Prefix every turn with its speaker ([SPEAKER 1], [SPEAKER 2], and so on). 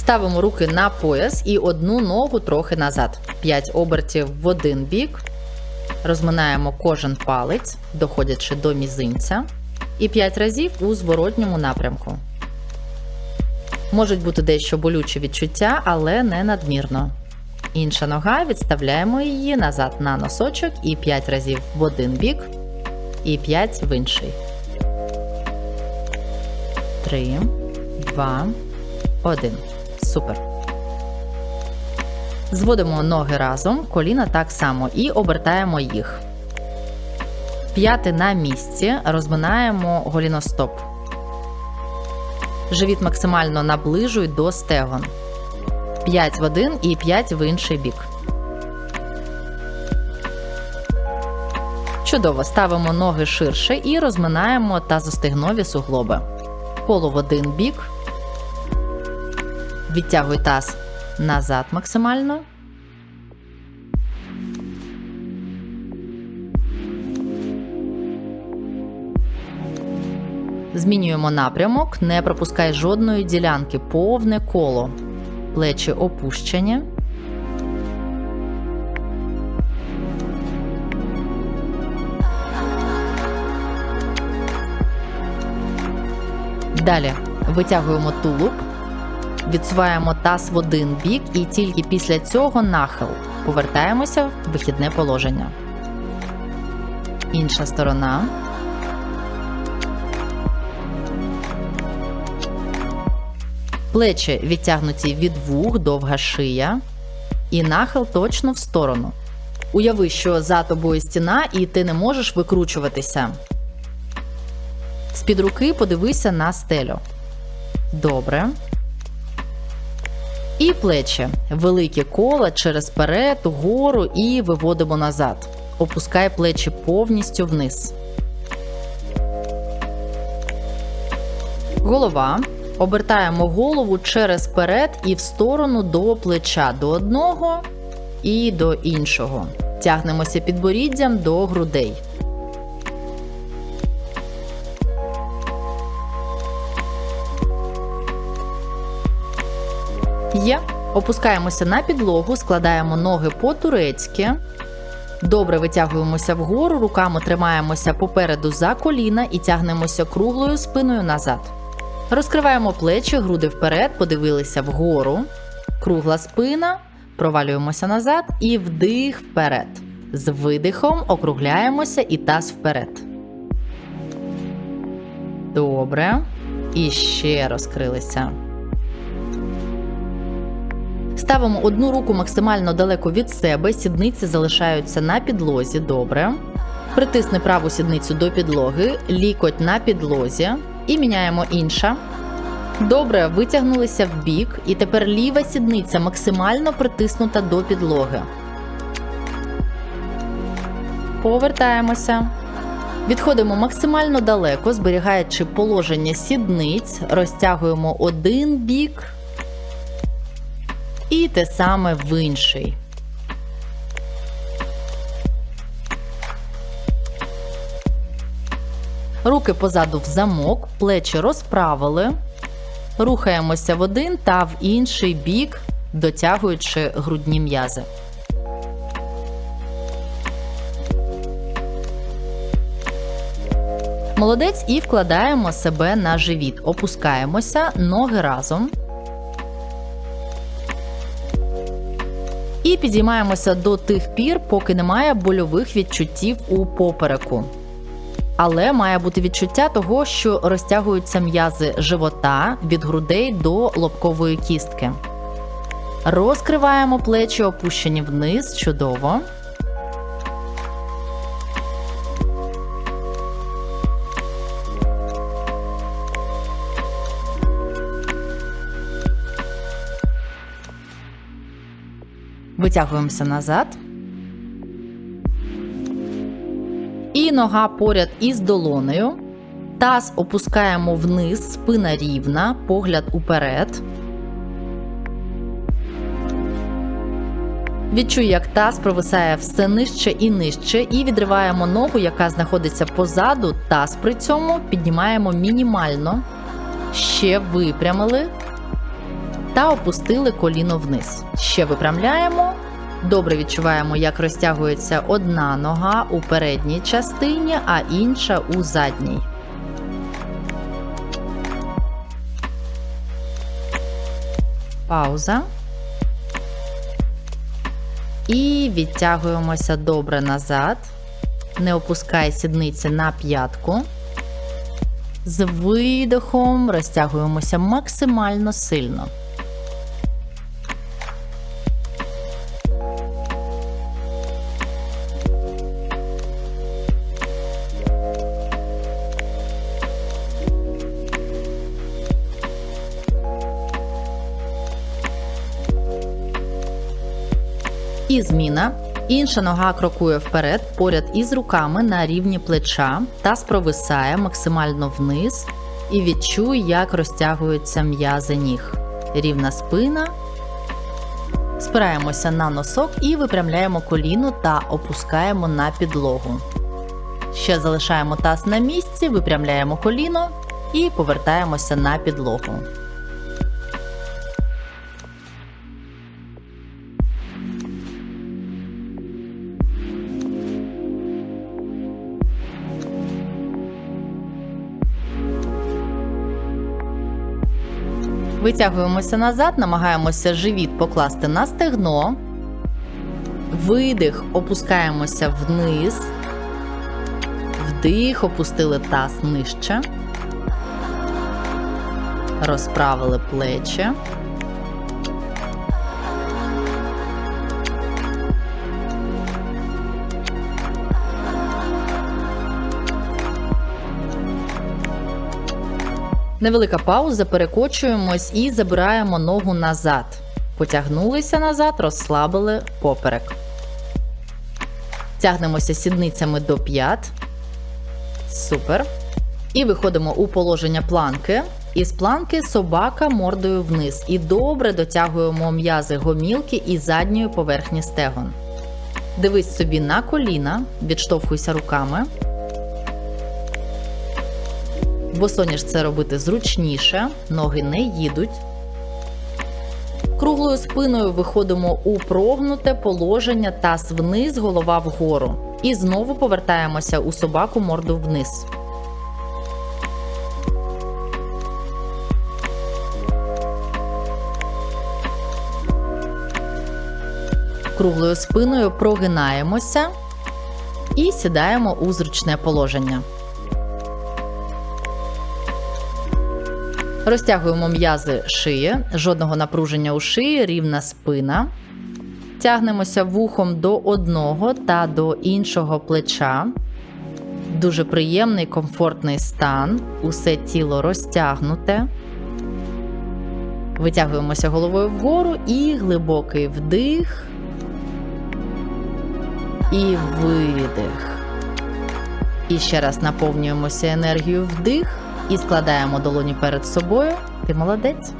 [SPEAKER 1] Ставимо руки на пояс і одну ногу трохи назад. 5 обертів в один бік. Розминаємо кожен палець, доходячи до мізинця. І 5 разів у зворотньому напрямку. Можуть бути дещо болючі відчуття, але не надмірно. Інша нога відставляємо її назад на носочок і 5 разів в один бік, і 5 в інший. 3, 2, 1. Супер. Зводимо ноги разом, коліна так само і обертаємо їх. П'яти на місці, розминаємо голіностоп. Живіт максимально наближуй до стегон. 5 в один і 5 в інший бік. Чудово. Ставимо ноги ширше і розминаємо тазостегнові суглоби. Коло в один бік. Відтягуй таз назад максимально. Змінюємо напрямок, не пропускай жодної ділянки, повне коло. Плечі опущені. Далі витягуємо тулуб, відсуваємо таз в один бік і тільки після цього нахил. Повертаємося в вихідне положення. Інша сторона. Плечі відтягнуті від вух, довга шия. І нахил точно в сторону. Уяви, що за тобою стіна, і ти не можеш викручуватися. З-під руки подивися на стелю. Добре. І плечі. Велике коло через перед, угору і виводимо назад. Опускай плечі повністю вниз. Голова. Обертаємо голову через перед і в сторону до плеча до одного і до іншого. Тягнемося підборіддям до грудей. Є. Опускаємося на підлогу, складаємо ноги по-турецьки. Добре витягуємося вгору, руками тримаємося попереду за коліна і тягнемося круглою спиною назад. Розкриваємо плечі, груди вперед, подивилися вгору. Кругла спина, провалюємося назад і вдих вперед. З видихом округляємося і таз вперед. Добре. І ще розкрилися. Ставимо одну руку максимально далеко від себе, сідниці залишаються на підлозі. Добре. Притисни праву сідницю до підлоги, лікоть на підлозі. І міняємо інша. Добре, витягнулися в бік, і тепер ліва сідниця максимально притиснута до підлоги. Повертаємося. Відходимо максимально далеко, зберігаючи положення сідниць, розтягуємо один бік. І те саме в інший. Руки позаду в замок, плечі розправили. Рухаємося в один та в інший бік, дотягуючи грудні м'язи. Молодець і вкладаємо себе на живіт. Опускаємося, ноги разом. І підіймаємося до тих пір, поки немає больових відчуттів у попереку. Але має бути відчуття того, що розтягуються м'язи живота від грудей до лобкової кістки. Розкриваємо плечі, опущені вниз. Чудово. Витягуємося назад. І нога поряд із долонею. Таз опускаємо вниз, спина рівна, погляд уперед. Відчуй, як таз провисає все нижче і нижче, і відриваємо ногу, яка знаходиться позаду. Таз при цьому піднімаємо мінімально. Ще випрямили. Та опустили коліно вниз. Ще випрямляємо. Добре відчуваємо, як розтягується одна нога у передній частині, а інша у задній. Пауза. І відтягуємося добре назад. Не опускай сідниці на п'ятку. З видихом розтягуємося максимально сильно. І зміна. Інша нога крокує вперед поряд із руками на рівні плеча та спровисає максимально вниз і відчуй, як розтягуються м'язи ніг. Рівна спина. Спираємося на носок і випрямляємо коліно та опускаємо на підлогу. Ще залишаємо таз на місці, випрямляємо коліно і повертаємося на підлогу. Витягуємося назад, намагаємося живіт покласти на стегно. Видих, опускаємося вниз. Вдих, опустили таз нижче. Розправили плечі. Невелика пауза, перекочуємось і забираємо ногу назад. Потягнулися назад, розслабили поперек. Тягнемося сідницями до п'ят. Супер. І виходимо у положення планки. Із планки собака мордою вниз. І добре дотягуємо м'язи гомілки і задньої поверхні стегон. Дивись собі на коліна, відштовхуйся руками. Босоніж це робити зручніше, ноги не їдуть. Круглою спиною виходимо у прогнуте положення таз вниз, голова вгору. І знову повертаємося у собаку морду вниз. Круглою спиною прогинаємося і сідаємо у зручне положення. Розтягуємо м'язи шиї, жодного напруження у шиї, рівна спина. Тягнемося вухом до одного та до іншого плеча. Дуже приємний комфортний стан. Усе тіло розтягнуте. Витягуємося головою вгору і глибокий вдих. І видих. І ще раз наповнюємося енергією вдих і складаємо долоні перед собою. Ти молодець.